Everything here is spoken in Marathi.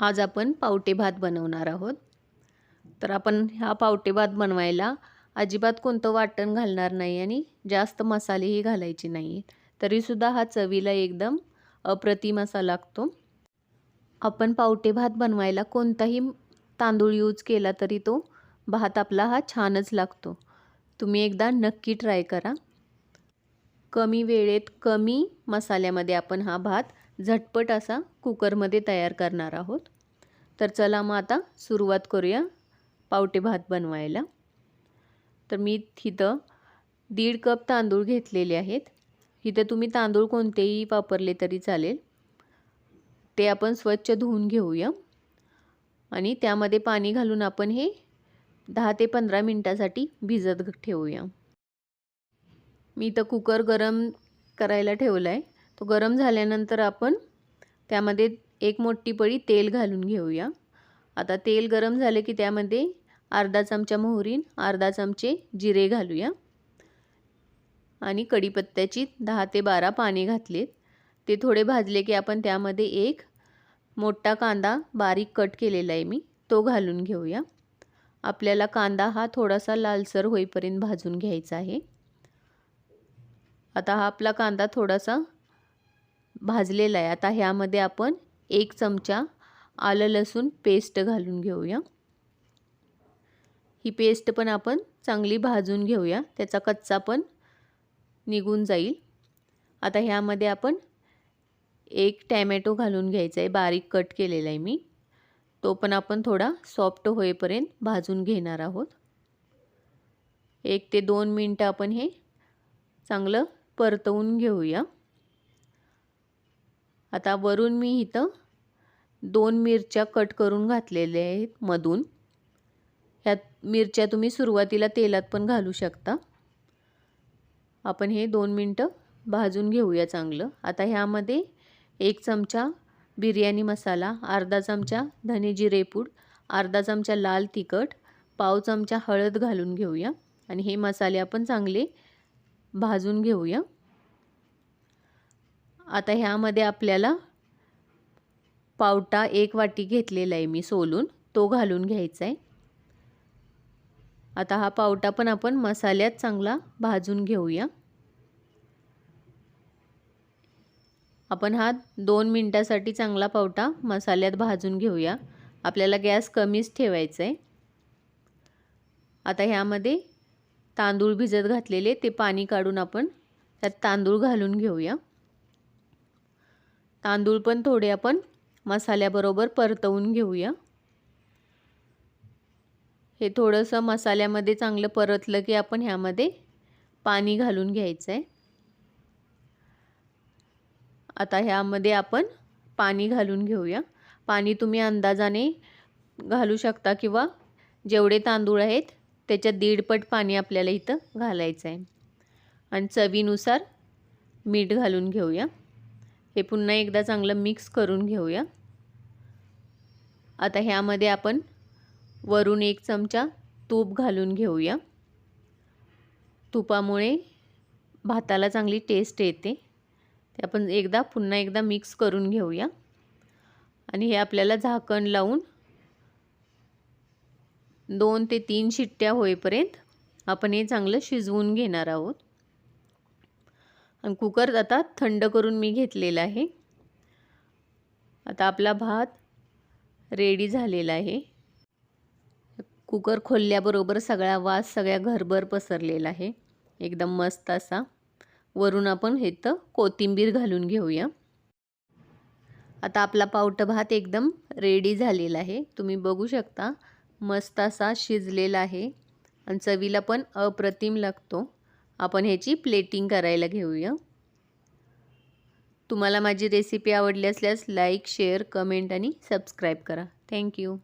आज आपण पावटे भात बनवणार आहोत. तर आपण हा पावटे भात बनवायला अजिबात कोणतं वाटण घालणार नाही आणि जास्त मसालेही घालायचे नाही तरीसुद्धा हा चवीला एकदम अप्रतिम असा लागतो. आपण पावटे भात बनवायला कोणताही तांदूळ यूज केला तरी तो भात आपला हा छानच लागतो. तुम्ही एकदा नक्की ट्राय करा. कमी वेळेत कमी मसाल्यामध्ये आपण हा भात झटपट असा कुकरमध्ये तयार करणार आहोत. तर चला मग आता सुरुवात करूया पावटे भात बनवायला. तर मी इथं दीड कप तांदूळ घेतलेले आहेत. इथं तुम्ही तांदूळ कोणतेही वापरले तरी चालेल. ते आपण स्वच्छ धुवून घेऊया. आणि त्यामध्ये पाणी घालून आपण हे दहा ते पंधरा मिनटासाठी भिजत ठेवूया. मी इथं कुकर गरम करायला ठेवला आहे तो गरम झाल्यानंतर आपण त्यामध्ये एक मोठी पळी तेल घालून घेऊया. आता तेल गरम झालं की त्यामध्ये अर्धा चमचा मोहरीन अर्धा चमचे जिरे घालूया. आणि कढीपत्त्याची दहा ते बारा पाने घातलेत. ते थोडे भाजले की आपण त्यामध्ये एक मोठा कांदा बारीक कट केलेला आहे मी तो घालून घेऊया. आपल्याला कांदा हा थोडासा लालसर होईपर्यंत भाजून घ्यायचा आहे. आता हा आपला कांदा थोडासा भाजलेला आहे. आता ह्यामध्ये आपण एक चमचा आलं लसूण पेस्ट घालून घेऊया. ही पेस्ट पण आपण चांगली भाजून घेऊया. त्याचा कच्चा पण निघून जाईल. आता ह्यामध्ये आपण एक टॅमॅटो घालून घ्यायचा आहे. बारीक कट केलेला आहे मी. तो पण आपण थोडा सॉफ्ट होईपर्यंत भाजून घेणार आहोत. एक ते दोन मिनटं आपण हे चांगलं परतवून घेऊया. आता वरून मी इथं दोन मिरच्या कट करून घातलेल्या आहेत मधून. ह्यात मिरच्या तुम्ही सुरुवातीला तेलात पण घालू शकता. आपण हे दोन मिनटं भाजून घेऊया चांगलं. आता ह्यामध्ये एक चमचा बिर्याणी मसाला अर्धा चमचा धने जिरेपूड अर्धा चमचा लाल तिखट पाव चमचा हळद घालून घेऊया. आणि हे मसाले आपण चांगले भाजून घेऊया. आता ह्यामध्ये आपल्याला पावटा एक वाटी घेतलेला आहे मी सोलून. तो घालून घ्यायचा आहे. आता हा पावटा पण आपण मसाल्यात चांगला भाजून घेऊया. आपण हा दोन मिनटासाठी चांगला पावटा मसाल्यात भाजून घेऊया. आपल्याला गॅस कमीच ठेवायचा आहे. आता ह्यामध्ये तांदूळ भिजत घातलेले ते पाणी काढून आपण त्यात तांदूळ घालून घेऊया. तांदूळ पण थोडे आपण मसाल्याबरोबर परतवून घेऊया. हे थोडंसं मसाल्यामध्ये चांगलं परतलं की आपण ह्यामध्ये पाणी घालून घ्यायचं आहे आता ह्यामध्ये आपण पाणी घालून घेऊया. पाणी तुम्ही अंदाजाने घालू शकता किंवा जेवढे तांदूळ आहेत त्याच्यात दीडपट पाणी आपल्याला इथं घालायचं आहे आणि चवीनुसार मीठ घालून घेऊया. हे पुन्हा एकदा चांगलं मिक्स करून घेऊया. आता ह्यामध्ये आपण वरून एक चमचा तूप घालून घेऊया. तुपामुळे भाताला चांगली टेस्ट येते. ते आपण एकदा पुन्हा एकदा मिक्स करून घेऊया. आणि हे आपल्याला झाकण लावून दोन ते तीन शिट्ट्या होईपर्यंत आपण हे चांगलं शिजवून घेणार आहोत. आणि कुकर आता थंड करून मी घेतलेला आहे. आता आपला भात रेडी झालेला आहे. कुकर खोलल्याबरोबर सगळा वास सगळ्या घरभर पसरलेला आहे. एकदम मस्त असा. वरून आपण हे तर कोथिंबीर घालून घेऊया. आता आपला पावट भात एकदम रेडी झालेला आहे. तुम्ही बघू शकता मस्त असा शिजलेला आहे. आणि चवीला पण अप्रतिम लागतो. आपण ह्याची प्लेटिंग करायला घेऊया. तुम्हाला माझी रेसिपी आवडली असल्यास लाईक शेअर कमेंट आणि सबस्क्राईब करा. Thank you